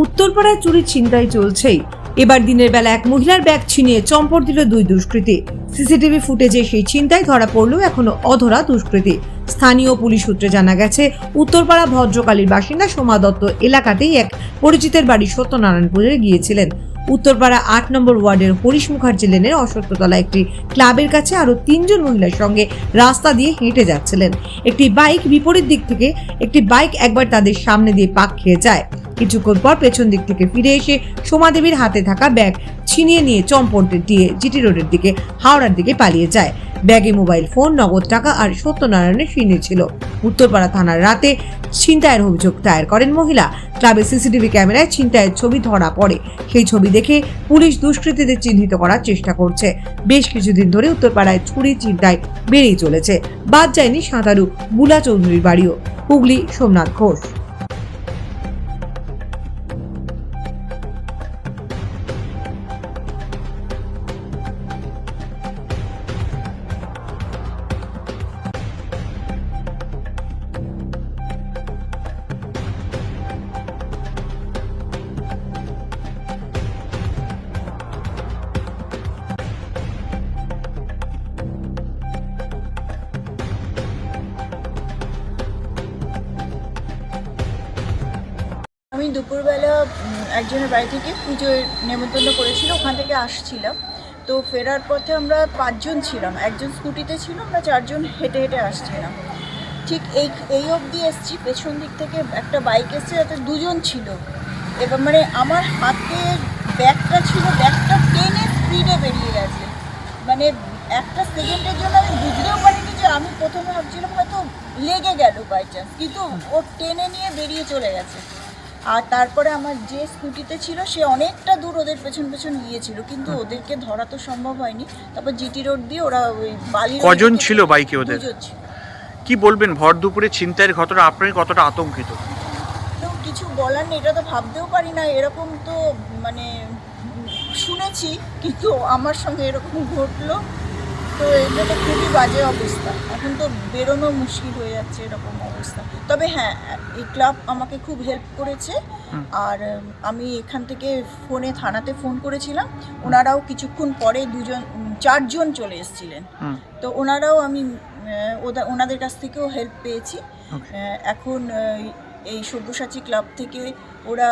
উত্তরপাড়ায় চুরি ছিনতাই চলছেই। এবার দিনের বেলা এক মহিলার ব্যাগ ছিনিয়ে চম্পট দিল দুই দুষ্কৃতী। সিসিটিভি ফুটেজে সেই ছিনতাই ধরা পড়লেও এখনও অধরা দুষ্কৃতী। স্থানীয় পুলিশ সূত্রে জানা গেছে, উত্তরপাড়া ভদ্রকালীর বাসিন্দা সোমা দত্ত এলাকাতেই এক পরিচিতের বাড়ি সত্যনারায়ণপুরে গিয়েছিলেন। উত্তরপাড়া আট নম্বর ওয়ার্ডের হরিশ মুখার্জি লেনের অশ্বত্থতলা একটি ক্লাবের কাছে আরও তিনজন মহিলার সঙ্গে রাস্তা দিয়ে হেঁটে যাচ্ছিলেন। একটি বাইক বিপরীত দিক থেকে একটি বাইক একবার তাদের সামনে দিয়ে পাক খেয়ে যায়। কিছুক্ষণ পর পেছন দিক থেকে ফিরে এসে সোমাদেবীর হাতে থাকা ব্যাগ ছিনিয়ে নিয়ে চম্পট দিয়ে জিটি রোডের দিকে, হাওড়ার দিকে পালিয়ে যায়। ব্যাগে মোবাইল ফোন, নগদ টাকা আর সত্যনারায়ণের সিনে ছিল। উত্তরপাড়া থানার রাতে ছিনতাইয়ের অভিযোগ দায়ের করেন মহিলা। ক্লাবের সিসিটিভি ক্যামেরায় ছিনতাইয়ের ছবি ধরা পড়ে। সেই ছবি দেখে পুলিশ দুষ্কৃতীদের চিহ্নিত করার চেষ্টা করছে। বেশ কিছুদিন ধরে উত্তরপাড়ায় ছুরি চিন্তায় বেড়েই চলেছে। বাদ যায়নি সাঁতারু বুলা চৌধুরীর বাড়িও। হুগলি, সোমনাথ ঘোষ। দুপুরবেলা একজনের বাড়ি থেকে পুজোর নেমন্তন্ন করেছিল, ওখান থেকে আসছিলাম। তো ফেরার পথে আমরা পাঁচজন ছিলাম, একজন স্কুটিতে ছিল, আমরা চারজন হেঁটে হেঁটে আসছিলাম। ঠিক এই এই অবধি এসছি, পেছন দিক থেকে একটা বাইক এসছে, যাতে দুজন ছিল। এবার মানে আমার হাতে ব্যাগটা ছিল, ব্যাগটা টেনে স্পিডে বেরিয়ে গেছে। মানে একটা সেকেন্ডের জন্য আমি বুঝতেও পারিনি যে আমি প্রথমে ভাবছিলাম হয়তো লেগে গেল বাই চান্স কিন্তু ও টেনে নিয়ে বেরিয়ে চলে গেছে। আর তারপরে আমার যে স্কুটিতে ছিল সে অনেকটা দূর ওদের পেছন পেছন গিয়েছিল কিন্তু ওদেরকে ধরা তো সম্ভব হয়নি। তারপর জিটি রোড দিয়ে ওরা ওই বালি কজন ছিল বাইকে ওদের? কি বলবেন ভর দুপুরে ছিনতাইয়ের ঘটনা আপনি কতটা আতঙ্কিত? তো কিছু বলার নেই এটা তো ভাবতেও পারি না এরকম তো মানে শুনেছি কিন্তু আমার সঙ্গে এরকম ঘটলো। তো এটা তো খুবই বাজে অবস্থা। এখন তো বেরোনো মুশকিল হয়ে যাচ্ছে এরকম অবস্থা। তবে হ্যাঁ এই ক্লাব আমাকে খুব হেল্প করেছে। আর আমি এখান থেকে ফোনে থানাতে ফোন করেছিলাম। ওনারাও কিছুক্ষণ পরে দুজন চারজন চলে এসেছিলেন। তো ওনারাও আমি ওনাদের কাছ থেকেও হেল্প পেয়েছি। এখন এই সব্যসাচী ক্লাব থেকে ওরা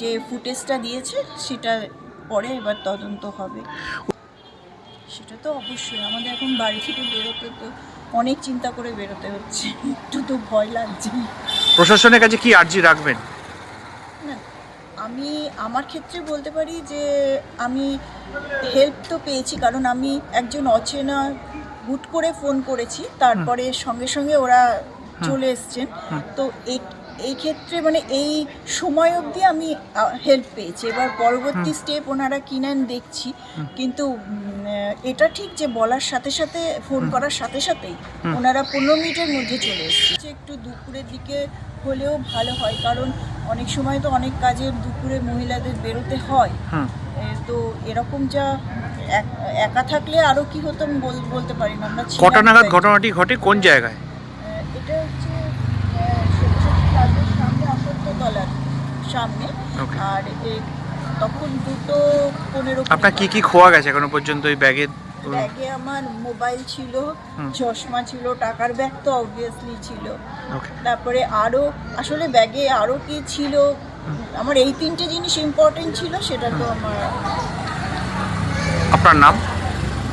যে ফুটেজটা দিয়েছে সেটা পরে এবার তদন্ত হবে। সেটা তো অবশ্যই। আমাদের এখন বাড়ি থেকে বেরোতে তো অনেক চিন্তা করে বেরোতে হচ্ছে। একটু তো ভয় লাগছে। প্রশাসনের কাছে কি আর্জি রাখবেন? না আমি আমার ক্ষেত্রে বলতে পারি যে আমি হেল্প তো পেয়েছি কারণ আমি একজন অচেনা হুট করে ফোন করেছি। তারপরে সঙ্গে সঙ্গে ওরা চলে এসছেন। তো এই ক্ষেত্রে মানে এই সময় অবধি আমি হেল্প পেয়েছি। এবার পরবর্তী স্টেপ ওনারা কি নেন দেখছি কিন্তু এটা ঠিক যে বলার সাথে সাথে ফোন করার সাথে সাথেই ওনারা পনেরো মিনিটের মধ্যে চলে এসছে। একটু দুপুরের দিকে হলেও ভালো হয়। কারণ অনেক সময় তো অনেক কাজে দুপুরে মহিলাদের বেরোতে হয়। তো এরকম যা এক- থাকলে আরও কি হতো বলতে পারি না। আমরা কটা নাগাদ ঘটনাটি ঘটে? কোন জায়গায় আহ, এটা হচ্ছে আহ, সরস্বতী ক্লাবের সামনে অসত্যতলার সামনে। আর তখন দুটো পনেরো আপনার কি কি খোয়া গেছে এখনও পর্যন্ত ওই ব্যাগে? ব্যাগে আমার মোবাইল ছিল চশমা ছিল টাকার ব্যাগ তো অবভিয়াসলি ছিল। তারপরে আরও আসলে ব্যাগে আরও কি ছিল? আমার এই তিনটে জিনিস ইম্পর্টেন্ট ছিল সেটা তো আমার আপনার নাম?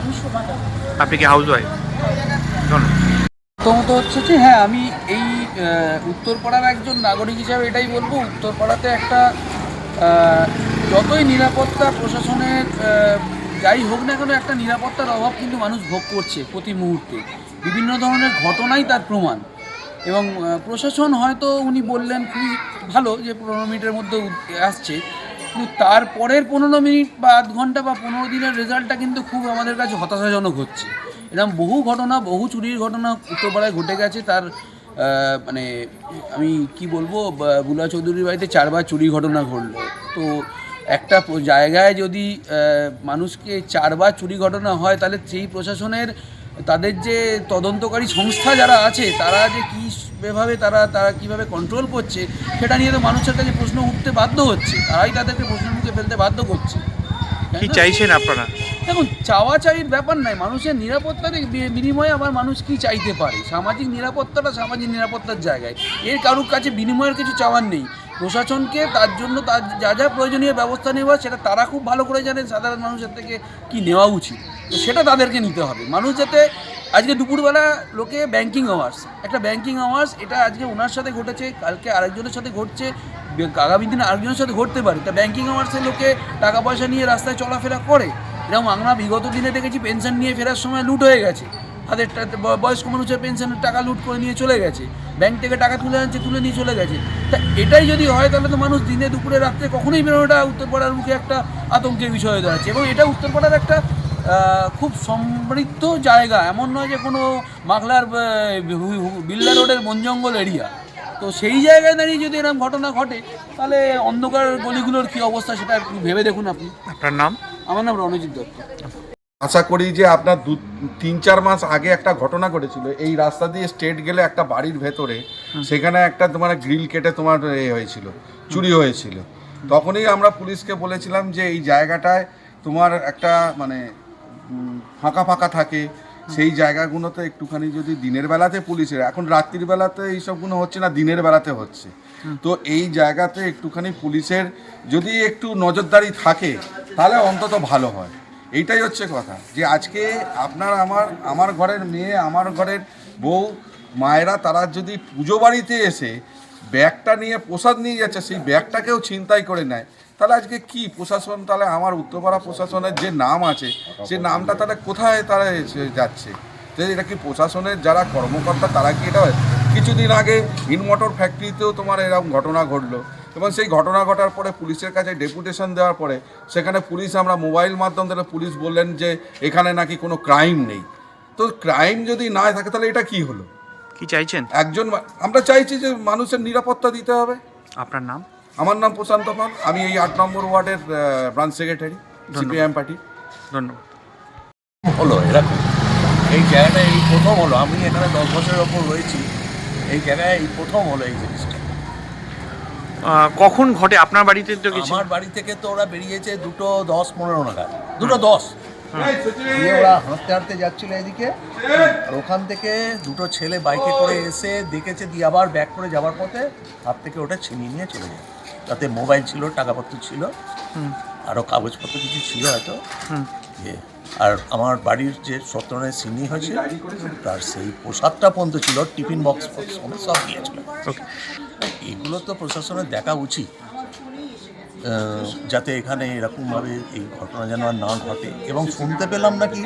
আমি সমাধান আপনি কি হাউস ওয়াইফ ধন্যবাদ। প্রথমত হচ্ছে যে হ্যাঁ আমি এই উত্তরপাড়ার একজন নাগরিক হিসাবে এটাই বলব, উত্তরপাড়াতে একটা যতই নিরাপত্তা প্রশাসনের যাই হোক না কেন, একটা নিরাপত্তার অভাব কিন্তু মানুষ ভোগ করছে প্রতি মুহূর্তে। বিভিন্ন ধরনের ঘটনাই তার প্রমাণ। এবং প্রশাসন হয়তো উনি বললেন খুবই ভালো যে, পনেরো মিনিটের মধ্যে আসছে। কিন্তু তারপরের পনেরো মিনিট বা আধ ঘণ্টা বা পনেরো দিনের রেজাল্টটা কিন্তু খুব আমাদের কাছে হতাশাজনক হচ্ছে। এরকম বহু ঘটনা, বহু চুরির ঘটনা উত্তরপাড়ায় ঘটে গেছে। তার মানে আমি কি বলব বুলা চৌধুরীর বাড়িতে চারবার চুরি ঘটনা ঘটলো। তো একটা জায়গায় যদি মানুষকে চারবার চুরি ঘটনা হয়, তাহলে সেই প্রশাসনের, তাদের যে তদন্তকারী সংস্থা যারা আছে, তারা যে কী ভাবে তারা তারা কীভাবে কন্ট্রোল করছে, সেটা নিয়ে তো মানুষের কাছে প্রশ্ন উঠতে বাধ্য হচ্ছে। তারাই তাদেরকে প্রশ্নের মুখে ফেলতে বাধ্য করছে। কি চাইছেন আপনারা? দেখুন চাওয়া চাইর ব্যাপার নাই মানুষের নিরাপত্তার বিনিময়ে আবার মানুষ কি চাইতে পারে? সামাজিক নিরাপত্তাটা সামাজিক নিরাপত্তার জায়গায়। এর কারুর কাছে বিনিময়ের কিছু চাওয়ার নেই। প্রশাসনকে তার জন্য তার যা যা প্রয়োজনীয় ব্যবস্থা নেওয়া, সেটা তারা খুব ভালো করে জানেন, সাধারণ মানুষের থেকে কি নেওয়া উচিত? সেটা তাদেরকে নিতে হবে। মানুষ যাতে আজকে দুপুরবেলা লোকে ব্যাংকিং আওয়ার্স একটা ব্যাংকিং আওয়ার্স এটা আজকে ওনার সাথে ঘটেছে, কালকে আরেকজনের সাথে ঘটছে, আগামী দিনে আরেকজনের সাথে ঘটতে পারে। তা ব্যাংকিং আওয়ার্সে লোকে টাকা পয়সা নিয়ে রাস্তায় চলাফেরা করে? এরকম আমরা বিগত দিনে দেখেছি পেনশন নিয়ে ফেরার সময় লুট হয়ে গেছে। তাদের বয়স্ক মানুষের পেনশনের টাকা লুট করে নিয়ে চলে গেছে। ব্যাংক থেকে টাকা তুলে আনছে, তুলে নিয়ে চলে গেছে। তা এটাই যদি হয়, তাহলে তো মানুষ দিনে দুপুরে, রাত্রে কখনোই বেরোনোটা উত্তরপাড়ার মুখে একটা আতঙ্কের বিষয় হয়ে দাঁড়াচ্ছে। এবং এটা উত্তরপাড়ার একটা খুব সমৃদ্ধ জায়গা। এমন নয় যে কোনো মাখলার বিল্লা রোডের বন জঙ্গল এরিয়া। তো সেই জায়গায় দাঁড়িয়ে যদি এরকম ঘটনা ঘটে তাহলে অন্ধকার গলিগুলোর কী অবস্থা সেটা একটু ভেবে দেখুন আপনি। আপনার নাম? আমার নাম রণজিৎ দত্ত। আশা করি যে আপনার দু তিন চার মাস আগে একটা ঘটনা ঘটেছিল। এই রাস্তা দিয়ে স্টেট গেলে একটা বাড়ির ভেতরে সেখানে একটা তোমার গ্রিল কেটে তোমার এ হয়েছিল চুরি হয়েছিল। তখনই আমরা পুলিশকে বলেছিলাম যে এই জায়গাটায় তোমার একটা মানে ফাঁকা ফাঁকা থাকে সেই জায়গাগুলোতে একটুখানি যদি দিনের বেলাতে পুলিশের এখন রাত্রির বেলাতে এইসবগুলো হচ্ছে না দিনের বেলাতে হচ্ছে। তো এই জায়গাতে একটুখানি পুলিশের যদি একটু নজরদারি থাকে তাহলে অন্তত ভালো হয়। এইটাই হচ্ছে কথা। যে আজকে আপনার আমার আমার ঘরের মেয়ে আমার ঘরের বউ মায়েরা তারা যদি পুজো বাড়িতে এসে ব্যাগটা নিয়ে প্রসাদ নিয়ে যাচ্ছে সেই ব্যাগটাকেও ছিনতাই করে নেয়। তাহলে আজকে কি প্রশাসন? তাহলে আমার উত্তরপাড়া প্রশাসনের যে নাম আছে সে নামটা তাহলে কোথায় তারা যাচ্ছে? তো এটা কি প্রশাসনের যারা কর্মকর্তা তারা কি এটা কিছুদিন আগে ইনমোটর ফ্যাক্টরিতেও তোমার এরকম ঘটনা ঘটলো এবং সেই ঘটনা ঘটার পরে পুলিশের কাছে ডেপুটেশন দেওয়ার পরে সেখানে পুলিশ আমরা মোবাইল মাধ্যম থেকে পুলিশ বললেন যে এখানে নাকি কোনো ক্রাইম নেই। তো ক্রাইম যদি না থাকে তাহলে এটা কি হলো? কি চাইছেন? একজন আমরা চাইছি যে মানুষের নিরাপত্তা দিতে হবে। আপনার নাম? আমার নাম প্রশান্ত পাল আমি এই আট নম্বর ওয়ার্ডের ব্রাঞ্চ সেক্রেটারি সিপিআইএম পার্টি। ধন্যবাদ। হলো এরকম এই জায়গাটা এই প্রথম হলো আমি এখানে দশ বছরের ওপর রয়েছি এই জায়গায় এই প্রথম হলো এই জিনিসটা। কখন ঘটে? আপনার বাড়িতে তো কিছু আমার বাড়ি থেকে তো ওরা বেরিয়েছে দুটো দশ পনেরো নাগাদ। দুটো দশ। দিয়ে ওরা হাঁটতে হাঁটতে যাচ্ছিল এদিকে। আর ওখান থেকে দুটো ছেলে বাইকে করে এসে দেখেছে দিয়ে আবার ব্যাক করে যাওয়ার পথে হাত থেকে ওটা ছিনিয়ে নিয়ে চলে যায়। তাতে মোবাইল ছিল টাকাপত্র ছিল আরও কাগজপত্র কিছু ছিল হয়তো। আর আমার বাড়ির যে সত্যনের সিনি হয়েছে তার সেই পোশাকটা পর্যন্ত ছিল টিফিন বক্স ফক্স সমেত সব দিয়েছিল। এগুলো তো প্রশাসনের দেখা উচিত। যাতে এখানে এরকমভাবে এই ঘটনা যেন আর না ঘটে। এবং শুনতে পেলাম নাকি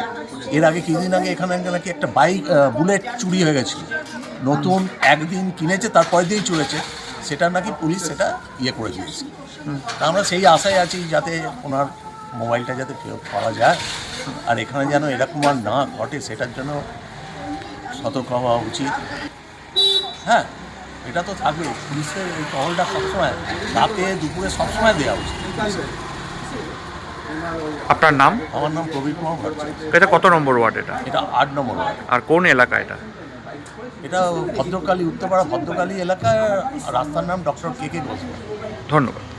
এর আগে কিছুদিন আগে এখানে নাকি একটা বাইক বুলেট চুরি হয়ে গেছিল। নতুন একদিন কিনেছে তারপরের দিনই চলেছে সেটা নাকি পুলিশ সেটা ইয়ে করে দিয়েছে। তা আমরা সেই আশায় আছি যাতে ওনার মোবাইলটা যাতে ফেরত পাওয়া যায়। আর এখানে যেন এরকম আর না ঘটে সেটার জন্য সতর্ক হওয়া উচিত। হ্যাঁ এটা তো থাকবে। পুলিশের এই টহলটা সবসময় রাতে দুপুরে সবসময় দেওয়া উচিত। আপনার নাম? আমার নাম প্রবীর কুমার ভট্টাচার্য। এটা কত নম্বর ওয়ার্ড এটা? এটা আট নম্বর ওয়ার্ড। আর কোন এলাকা এটা? এটা ভদ্রকালী উত্তরপাড়া ভদ্রকালী এলাকায় রাস্তার নাম ডক্টর কে কে ঘোষ। ধন্যবাদ।